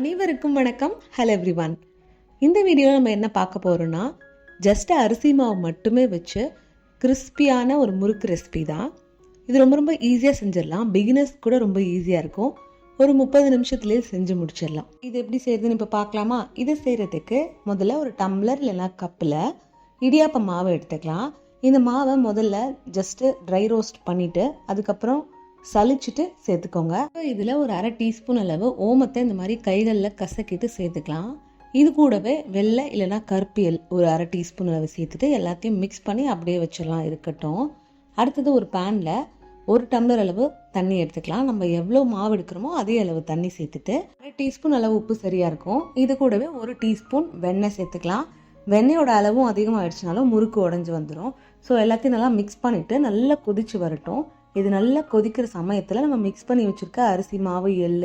அனைவருக்கும் வணக்கம். Hello every one இந்த வீடியோவில் நம்ம என்ன பார்க்க போகிறோன்னா ஜஸ்ட் அரிசி மாவு மட்டுமே வச்சு கிறிஸ்பியான ஒரு முறுக்கு ரெசிபி தான். இது ரொம்ப ரொம்ப ஈஸியாக செஞ்சிடலாம். பிகினர்ஸ் கூட ரொம்ப ஈஸியாக இருக்கும். ஒரு முப்பது நிமிஷத்துலேயே செஞ்சு முடிச்சிடலாம். இது எப்படி செய்யறதுன்னு இப்போ பார்க்கலாமா? இதை செய்கிறதுக்கு முதல்ல ஒரு டம்ளர் இல்லைன்னா கப்பில் இடியாப்ப மாவை எடுத்துக்கலாம். இந்த மாவை முதல்ல ஜஸ்ட்டு ட்ரை ரோஸ்ட் பண்ணிவிட்டு அதுக்கப்புறம் சலிச்சிட்டு சேர்த்துக்கோங்க. இதில் ஒரு அரை டீஸ்பூன் அளவு ஓமத்தை இந்த மாதிரி கைகளில் கசக்கிட்டு சேர்த்துக்கலாம். இது கூடவே வெள்ளை இல்லைன்னா கருப்பியல் ஒரு அரை டீஸ்பூன் அளவு சேர்த்துட்டு எல்லாத்தையும் மிக்ஸ் பண்ணி அப்படியே வச்சிடலாம் இருக்கட்டும். அடுத்தது ஒரு பேனில் ஒரு டம்ளர் அளவு தண்ணி எடுத்துக்கலாம். நம்ம எவ்வளோ மாவு எடுக்கிறோமோ அதே அளவு தண்ணி சேர்த்துட்டு அரை டீஸ்பூன் அளவு உப்பு சரியாக இருக்கும். இது கூடவே ஒரு டீஸ்பூன் வெண்ணெய் சேர்த்துக்கலாம். வெண்ணெயோட அளவும் அதிகமாகிடுச்சுனாலும் முறுக்கு உடஞ்சி வந்துடும் ஸோ எல்லாத்தையும் நல்லா மிக்ஸ் பண்ணிவிட்டு நல்லா கொதிச்சு வரட்டும். இது நல்லா கொதிக்கிற சமயத்தில் நம்ம மிக்ஸ் பண்ணி வச்சுருக்க அரிசி மாவு எள்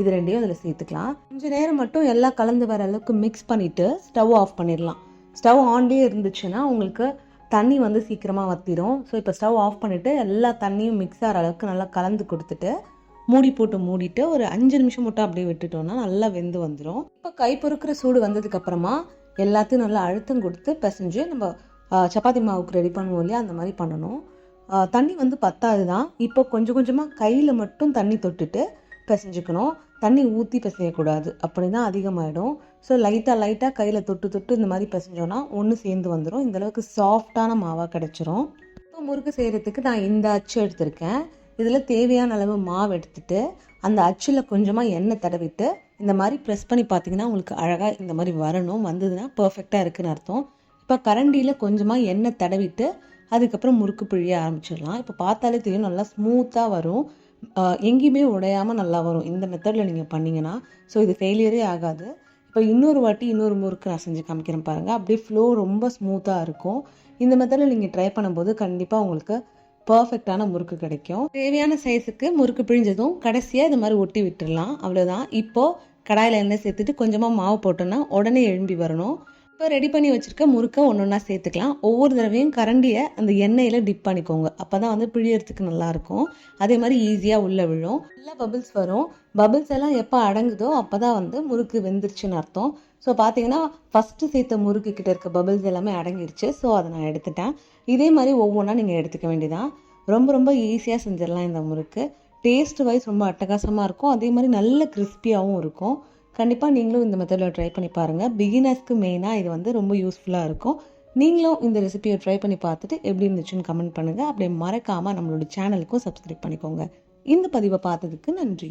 இது ரெண்டையும் அதில் சேர்த்துக்கலாம். கொஞ்சம் நேரம் மட்டும் எல்லாம் கலந்து வர அளவுக்கு மிக்ஸ் பண்ணிவிட்டு ஸ்டவ் ஆஃப் பண்ணிடலாம். ஸ்டவ் ஆன்லேயே இருந்துச்சுன்னா உங்களுக்கு தண்ணி வந்து சீக்கிரமாக வத்திரும். ஸோ இப்போ ஸ்டவ் ஆஃப் பண்ணிவிட்டு எல்லா தண்ணியும் மிக்ஸ் ஆகிற அளவுக்கு நல்லா கலந்து கொடுத்துட்டு மூடி போட்டு மூடிட்டு ஒரு அஞ்சு நிமிஷம் மட்டும் அப்படியே விட்டுட்டோம்னா நல்லா வெந்து வந்துடும் இப்போ கை பொறுக்கிற சூடு வந்ததுக்கப்புறமா எல்லாத்தையும் நல்லா அழுத்தம் கொடுத்து பிசைஞ்சு நம்ம சப்பாத்தி மாவுக்கு ரெடி பண்ணுவோம் இல்லையா? அந்த மாதிரி பண்ணணும். தண்ணி வந்து பத்தாது தான் இப்போ கொஞ்சம் கொஞ்சமாக கையில் மட்டும் தண்ணி தொட்டுட்டு பிசைஞ்சுக்கணும். தண்ணி ஊற்றி பிசையக்கூடாது. அப்படி தான் அதிகமாகிடும் ஸோ லைட்டாக லைட்டாக கையில் தொட்டு தொட்டு இந்த மாதிரி பிசைஞ்சோன்னா ஒன்று சேர்ந்து வந்துடும் இந்த அளவுக்கு சாஃப்டான மாவாக கிடச்சிரும். இப்போ முறுக்கு செய்கிறதுக்கு நான் இந்த அச்சு எடுத்திருக்கேன். இதில் தேவையான அளவு மாவு எடுத்துட்டு அந்த அச்சில் கொஞ்சமாக எண்ணெய் தடவிட்டு இந்த மாதிரி ப்ரெஸ் பண்ணி பார்த்தீங்கன்னா உங்களுக்கு அழகாக இந்த மாதிரி வரணும். வந்ததுன்னா பர்ஃபெக்டாக இருக்குதுன்னு அர்த்தம். இப்போ கரண்டியில் கொஞ்சமாக எண்ணெய் தடவிட்டு அதுக்கப்புறம் முறுக்கு பிழிய ஆரம்பிச்சிடலாம். இப்போ பார்த்தாலே தெரியும் நல்லா ஸ்மூத்தாக வரும். எங்கேயுமே உடையாமல் நல்லா வரும். இந்த மெத்தடில் நீங்கள் பண்ணிங்கன்னா ஸோ இது ஃபெயிலியரே ஆகாது. இப்போ இன்னொரு வாட்டி இன்னொரு முறுக்கு நான் செஞ்சு காமிக்கிறேன் பாருங்கள் அப்படியே ஃப்ளோ ரொம்ப ஸ்மூத்தாக இருக்கும். இந்த மெத்தடில் நீங்கள் ட்ரை பண்ணும்போது கண்டிப்பாக உங்களுக்கு பர்ஃபெக்டான முறுக்கு கிடைக்கும். தேவையான சைஸுக்கு முறுக்கு பிழிஞ்சதும் கடைசியாக இது மாதிரி ஒட்டி விட்டுடலாம் அவ்வளோதான் இப்போது கடாயில் எண்ணெய் சேர்த்துட்டு கொஞ்சமாக மாவு போட்டோன்னா உடனே எழும்பி வரணும். இப்போ ரெடி பண்ணி வச்சிருக்க முறுக்கை ஒன்று ஒன்றா சேர்த்துக்கலாம். ஒவ்வொரு தடவையும் கரண்டியை அந்த எண்ணெயில் டிப் பண்ணிக்கோங்க. அப்போ தான் வந்து பிழியறதுக்கு நல்லாயிருக்கும். அதே மாதிரி ஈஸியாக உள்ளே விழும். நல்லா பபிள்ஸ் வரும். பபிள்ஸ் எல்லாம் எப்போ அடங்குதோ அப்போ தான் வந்து முறுக்கு வெந்துருச்சுன்னு அர்த்தம். ஸோ பார்த்தீங்கன்னா ஃபஸ்ட்டு சேர்த்த முறுக்கு கிட்ட இருக்க பபிள்ஸ் எல்லாமே அடங்கிருச்சு. ஸோ அதை நான் எடுத்துட்டேன். இதே மாதிரி ஒவ்வொன்றா நீங்கள் எடுத்துக்க வேண்டியதான் ரொம்ப ரொம்ப ஈஸியாக செஞ்சிடலாம் இந்த முறுக்கு. டேஸ்ட் வைஸ் ரொம்ப அட்டகாசமாக இருக்கும். அதே மாதிரி நல்ல கிறிஸ்பியாகவும் இருக்கும். கண்டிப்பாக நீங்களும் இந்த மெத்தடில் ட்ரை பண்ணி பாருங்கள் பிகினர்ஸ்க்கு மெயினாக இது வந்து ரொம்ப யூஸ்ஃபுல்லாக இருக்கும். நீங்களும் இந்த ரெசிபியை ட்ரை பண்ணி பார்த்துட்டு எப்படி இருந்துச்சுன்னு கமெண்ட் பண்ணுங்கள் அப்படியே மறக்காமல் நம்மளோட சேனலுக்கும் சப்ஸ்கிரைப் பண்ணிக்கோங்க. இந்த பதிவை பார்த்ததுக்கு நன்றி.